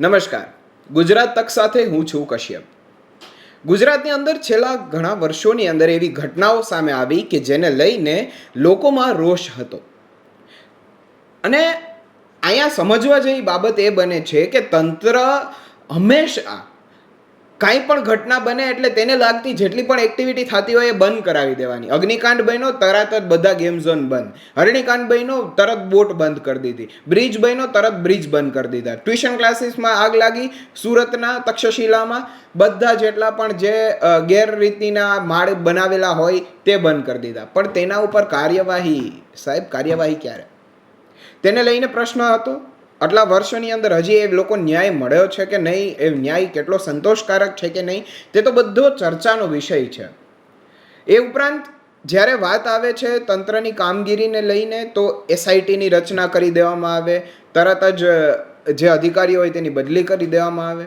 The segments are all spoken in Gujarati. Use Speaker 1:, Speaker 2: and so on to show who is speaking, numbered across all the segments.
Speaker 1: નમસ્કાર. ગુજરાત તક સાથે હું છું કશ્યપ. ગુજરાતની અંદર છેલ્લા ઘણા વર્ષોની અંદર એવી ઘટનાઓ સામે આવી કે જેને લઈને લોકોમાં રોષ હતો. અને અહીંયા સમજવા જેવી બાબત એ બને છે કે તંત્ર હંમેશા કાંઈ પણ ઘટના બને એટલે તેને લાગતી જેટલી પણ એક્ટિવિટી થતી હોય એ બંધ કરાવી દેવાની. અગ્નિકાંડ બન્યો, તરત જ બધા ગેમ ઝોન બંધ. હરણીકાંડ બન્યો, તરત બોટ બંધ કરી દીધી. બ્રિજ બન્યો, તરત બ્રિજ બંધ કરી દીધા. ટ્યુશન ક્લાસીસમાં આગ લાગી, સુરતના, તક્ષશિલામાં, બધા જેટલા પણ જે ગેરરીતિના માળ બનાવેલા હોય તે બંધ કરી દીધા. પણ તેના ઉપર કાર્યવાહી, સાહેબ, કાર્યવાહી ક્યારે? તેને લઈને પ્રશ્ન હતો. આટલા વર્ષોની અંદર હજી એ લોકો ન્યાય મળ્યો છે કે નહીં? એ ન્યાય કેટલો સંતોષકારક છે કે નહીં? તે તો બધો ચર્ચાનો વિષય છે. એ ઉપરાંત જ્યારે વાત આવે છે તંત્રની કામગીરીને લઈને તો એસઆઈટીની રચના કરી દેવામાં આવે, તરત જ જે અધિકારી હોય તેની બદલી કરી દેવામાં આવે.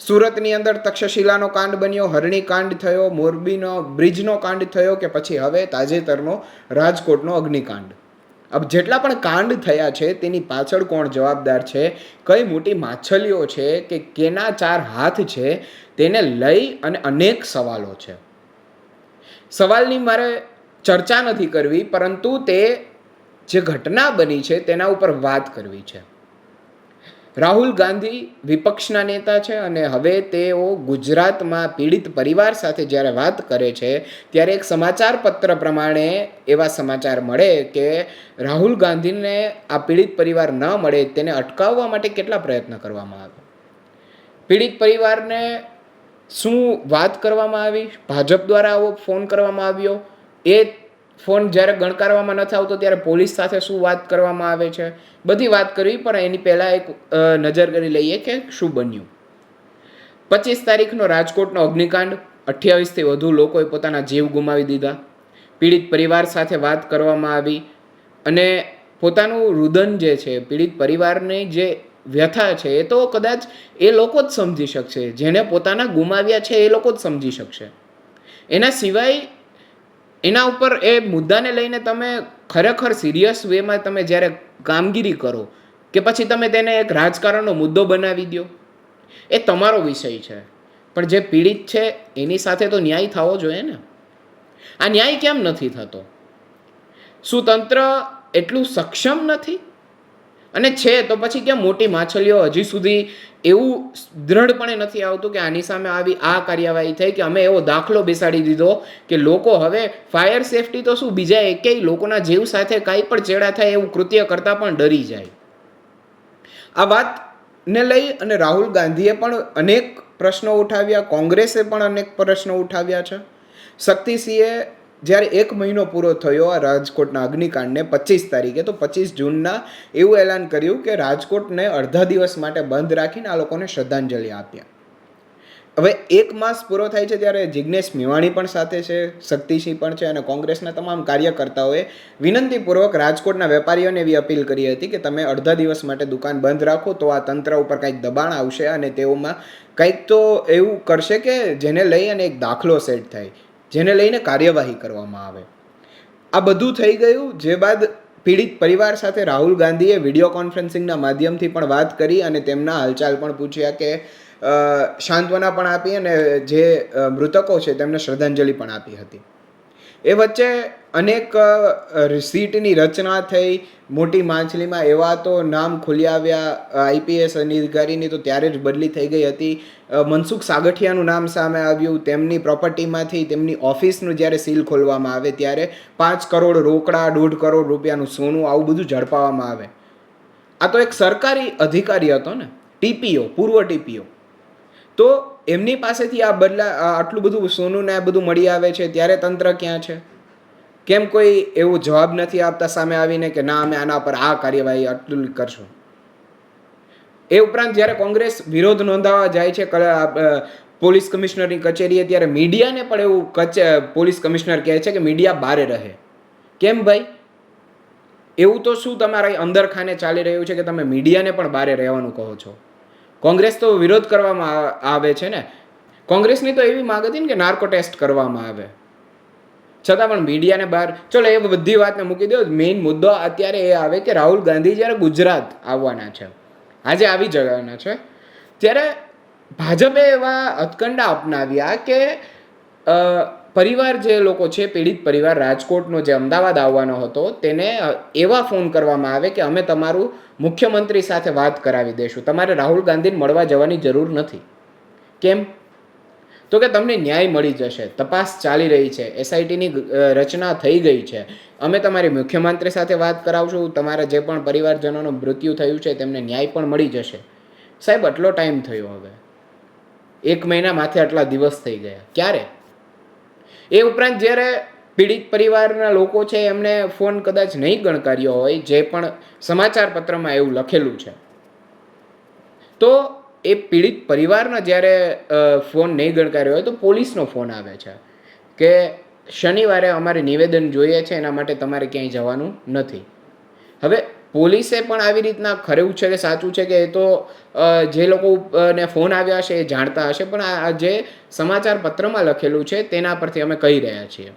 Speaker 1: સુરતની અંદર તક્ષશિલાનો કાંડ બન્યો, હરણી કાંડ થયો, મોરબીનો, બ્રિજનો કાંડ થયો કે પછી હવે તાજેતરનો રાજકોટનો અગ્નિકાંડ. અબ જેટલા પણ કાંડ થયા છે, તેની પાછળ કોણ જવાબદાર છે? કઈ મોટી માછલીઓ છે કે કેના ચાર હાથ છે? તેને લઈ અને અનેક સવાલો છે. સવાલની મારે ચર્ચા નથી કરવી, પરંતુ તે જે ઘટના બની છે, તેના ઉપર વાત કરવી છે. રાહુલ ગાંધી વિપક્ષના નેતા છે અને હવે તેઓ ગુજરાતમાં પીડિત પરિવાર સાથે જ્યારે વાત કરે છે, ત્યારે એક સમાચાર પત્ર પ્રમાણે એવા સમાચાર મળે કે રાહુલ ગાંધીને આ પીડિત પરિવાર ન મળે તેને અટકાવવા માટે કેટલા પ્રયત્ન કરવામાં આવે પીડિત પરિવારને શું વાત કરવામાં આવી? ભાજપ દ્વારા આવો ફોન કરવામાં આવ્યો? એ ફોન જ્યારે ગણકારવામાં નથી આવતો ત્યારે પોલીસ સાથે શું વાત કરવામાં આવે છે? બધી વાત કરવી પણ એની પહેલાં એક નજર કરી લઈએ કે શું બન્યું. પચીસ તારીખનો રાજકોટનો અગ્નિકાંડ. અઠ્યાવીસથી વધુ લોકોએ પોતાના જીવ ગુમાવી દીધા. પીડિત પરિવાર સાથે વાત કરવામાં આવી. અને પોતાનું રુદન જે છે, પીડિત પરિવારની જે વ્યથા છે, એ તો કદાચ એ લોકો જ સમજી શકશે. જેને પોતાના ગુમાવ્યા છે, એ લોકો જ સમજી શકશે. એના સિવાય એના ઉપર એ મુદ્દાને લઈને તમે ખરેખર સિરિયસ વેમાં તમે જ્યારે કામગીરી કરો કે પછી તમે તેને એક રાજકારણનો મુદ્દો બનાવી દો, એ તમારો વિષય છે. પણ જે પીડિત છે, એની સાથે તો ન્યાય થવો જોઈએ ને. આ ન્યાય કેમ નથી થતો? શું તંત્ર એટલું સક્ષમ નથી અને છે, તો પછી કેમ મોટી માછલીઓ હજી સુધી એવું દ્રઢપણે નથી આવતું કે આની સામે આવી આ કાર્યવાહી થઈ કે અમે એવો દાખલો બેસાડી દીધો કે લોકો હવે ફાયર સેફટી તો શું, બીજા એકેય લોકોના જીવ સાથે કાંઈ પણ ચેડા થાય એવું કૃત્ય કરતાં પણ ડરી જાય. આ વાતને લઈ અને રાહુલ ગાંધીએ પણ અનેક પ્રશ્નો ઉઠાવ્યા, કોંગ્રેસે પણ અનેક પ્રશ્નો ઉઠાવ્યા છે. શક્તિસિંહે જ્યારે એક મહિનો પૂરો થયો આ રાજકોટના અગ્નિકાંડને પચીસ તારીખે, તો પચીસ જૂનના એવું એલાન કર્યું કે રાજકોટને અડધા દિવસ માટે બંધ રાખીને આ લોકોને શ્રદ્ધાંજલિ આપ્યા. હવે એક માસ પૂરો થાય છે ત્યારે જિજ્ઞેશ મેવાણી પણ સાથે છે, શક્તિસિંહ પણ છે અને કોંગ્રેસના તમામ કાર્યકર્તાઓએ વિનંતીપૂર્વક રાજકોટના વેપારીઓને એવી અપીલ કરી હતી કે તમે અડધા દિવસ માટે દુકાન બંધ રાખો, તો આ તંત્ર ઉપર કંઈક દબાણ આવશે અને તેઓમાં કંઈક તો એવું કરશે કે જેને લઈ અને એક દાખલો સેટ થાય. જેને લઈને કાર્યવાહી કરવામાં આવે. આ બધું થઈ ગયું, જે બાદ પીડિત પરિવાર સાથે રાહુલ ગાંધીએ વીડિયો કોન્ફરન્સિંગના માધ્યમથી પણ વાત કરી અને તેમના હાલચાલ પણ પૂછ્યા કે સાંત્વના પણ આપી અને જે મૃતકો છે તેમને શ્રદ્ધાંજલિ પણ આપી હતી. એ વચ્ચે અનેક સીટની રચના થઈ. મોટી માછલીમાં એવા તો નામ ખુલી આવ્યા આઈપીએસ અધિકારીની તો ત્યારે જ બદલી થઈ ગઈ હતી. મનસુખ સાગઠિયાનું નામ સામે આવ્યું. તેમની પ્રોપર્ટીમાંથી, તેમની ઓફિસનું જ્યારે સીલ ખોલવામાં આવે ત્યારે પાંચ કરોડ રોકડા, દોઢ કરોડ રૂપિયાનું સોનું આવું બધું ઝડપાવવામાં આવે. આ તો એક સરકારી અધિકારી હતો ને, ટીપીઓ, પૂર્વ ટીપીઓ. તો એમની પાસેથી આ બદલા આટલું બધું સોનું ને આ બધું મળી આવે છે, ત્યારે તંત્ર ક્યાં છે? કેમ કોઈ એવો જવાબ નથી આપતા સામે આવીને કે ના, અમે આના પર આ કાર્યવાહી આટલું કરશું? એ ઉપરાંત જ્યારે કોંગ્રેસ વિરોધ નોંધાવવા જાય છે પોલીસ કમિશનરની કચેરીએ, ત્યારે મીડિયાને પણ એવું કચે પોલીસ કમિશનર કહે છે કે મીડિયા બારે રહે. કેમ ભાઈ? એવું તો શું તમારા અંદર ખાને ચાલી રહ્યું છે કે તમે મીડિયાને પણ બારે રહેવાનું કહો છો? કોંગ્રેસ તો વિરોધ કરવામાં આવે છે ને. કોંગ્રેસની તો એવી માંગ હતી ને કે નાર્કો ટેસ્ટ કરવામાં આવે. છતાં પણ મીડિયાને બહાર ચલો, એ બધી વાતને મૂકી દો. મેઇન મુદ્દો અત્યારે એ આવે કે રાહુલ ગાંધી જ્યારે ગુજરાત આવવાના છે. આજે આવી જવાના છે. ત્યારે ભાજપે એવા હથકંડા અપનાવ્યા કે પરિવાર જે લોકો છે, પીડિત પરિવાર, રાજકોટનો જે અમદાવાદ આવવાનો હતો, તેને એવા ફોન કરવામાં આવે કે અમે તમારું મુખ્યમંત્રી સાથે વાત કરાવી દઈશું તમારે રાહુલ ગાંધીને મળવા જવાની જરૂર નથી. કેમ? તો કે તમને ન્યાય મળી જશે. તપાસ ચાલી રહી છે. એસઆઈટીની રચના થઈ ગઈ છે. અમે તમારી મુખ્યમંત્રી સાથે વાત કરાવશું. તમારા જે પણ પરિવારજનોનું મૃત્યુ થયું છે, તેમને ન્યાય પણ મળી જશે. સાહેબ, આટલો ટાઈમ થયો હવે. એક મહિના માથે આટલા દિવસ થઈ ગયા. ક્યારે? એ ઉપરાંત જ્યારે પીડિત પરિવારના લોકો છે, એમને ફોન કદાચ નહીં ગણકાર્યો હોય, જે પણ સમાચાર પત્રમાં એવું લખેલું છે. તો એ પીડિત પરિવારના જ્યારે ફોન નહીં ગણકાર્યો હોય, તો પોલીસનો ફોન આવે છે કે શનિવારે અમારે નિવેદન જોઈએ છે, એના માટે તમારે ક્યાંય જવાનું નથી. હવે પોલીસે પણ આવી રીતના ખરેવું છે કે સાચું છે કે એ તો જે લોકો ને ફોન આવ્યા હશે એ જાણતા હશે, પણ આ જે સમાચાર પત્રમાં લખેલું છે તેના પરથી અમે કહી રહ્યા છીએ.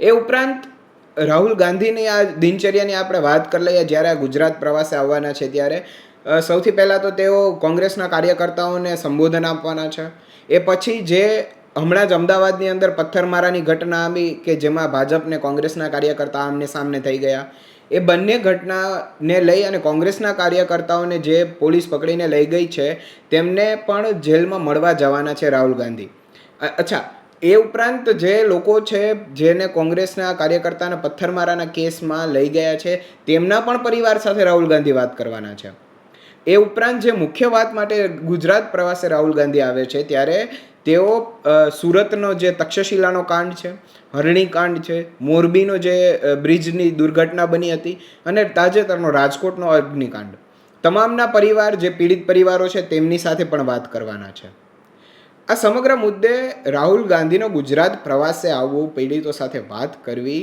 Speaker 1: એ ઉપરાંત, રાહુલ ગાંધીની આ દિનચર્યાની આપણે વાત કરી લઈએ, જ્યારે ગુજરાત પ્રવાસે આવવાના છે ત્યારે સૌથી પહેલાં તો તેઓ કોંગ્રેસના કાર્યકર્તાઓને સંબોધન આપવાના છે. એ પછી જે હમણાં જ અમદાવાદની અંદર પથ્થરમારાની ઘટના આવી કે જેમાં ભાજપને કોંગ્રેસના કાર્યકર્તા આમને સામને થઈ ગયા. એ બંને ઘટનાને લઈ અને કોંગ્રેસના કાર્યકર્તાઓને જે પોલીસ પકડીને લઈ ગઈ છે, તેમને પણ જેલમાં મળવા જવાના છે રાહુલ ગાંધી. અચ્છા, એ ઉપરાંત જે લોકો છે, જેને કોંગ્રેસના કાર્યકર્તાના પથ્થરમારાના કેસમાં લઈ ગયા છે, તેમના પણ પરિવાર સાથે રાહુલ ગાંધી વાત કરવાના છે. એ ઉપરાંત જે મુખ્ય વાત માટે ગુજરાત પ્રવાસે રાહુલ ગાંધી આવે છે, ત્યારે તેઓ સુરતનો જે તક્ષશિલાનો કાંડ છે હરણીકાંડ છે, મોરબીનો જે બ્રિજની દુર્ઘટના બની હતી અને તાજેતરનો રાજકોટનો અગ્નિકાંડ. તમામના પરિવાર જે પીડિત પરિવારો છે તેમની સાથે પણ વાત કરવાના છે. આ સમગ્ર મુદ્દે રાહુલ ગાંધીનો ગુજરાત પ્રવાસે આવવું, પીડિતો સાથે વાત કરવી,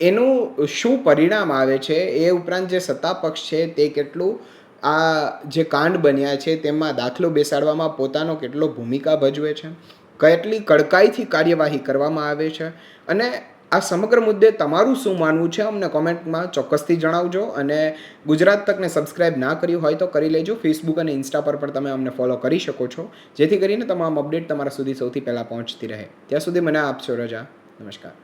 Speaker 1: એનું શું પરિણામ આવે છે, એ ઉપરાંત જે સત્તા પક્ષ છે તે કેટલું આ જે કાંડ બન્યા છે તેમાં દાખલો બેસાડવામાં પોતાનો કેટલો ભૂમિકા ભજવે છે, કેટલી કડકાઈથી કાર્યવાહી કરવામાં આવે છે અને આ સમગ્ર મુદ્દે તમારું શું માનવું છે અમને કોમેન્ટમાં ચોક્કસથી જણાવજો અને ગુજરાત તકને સબસ્ક્રાઇબ ના કર્યું હોય તો કરી લેજો. ફેસબુક અને ઇન્સ્ટા પર પણ તમે અમને ફોલો કરી શકો છો, જેથી કરીને તમામ અપડેટ તમારા સુધી સૌથી પહેલાં પહોંચતી રહે. ત્યાં સુધી મને આપશો રજા. નમસ્કાર.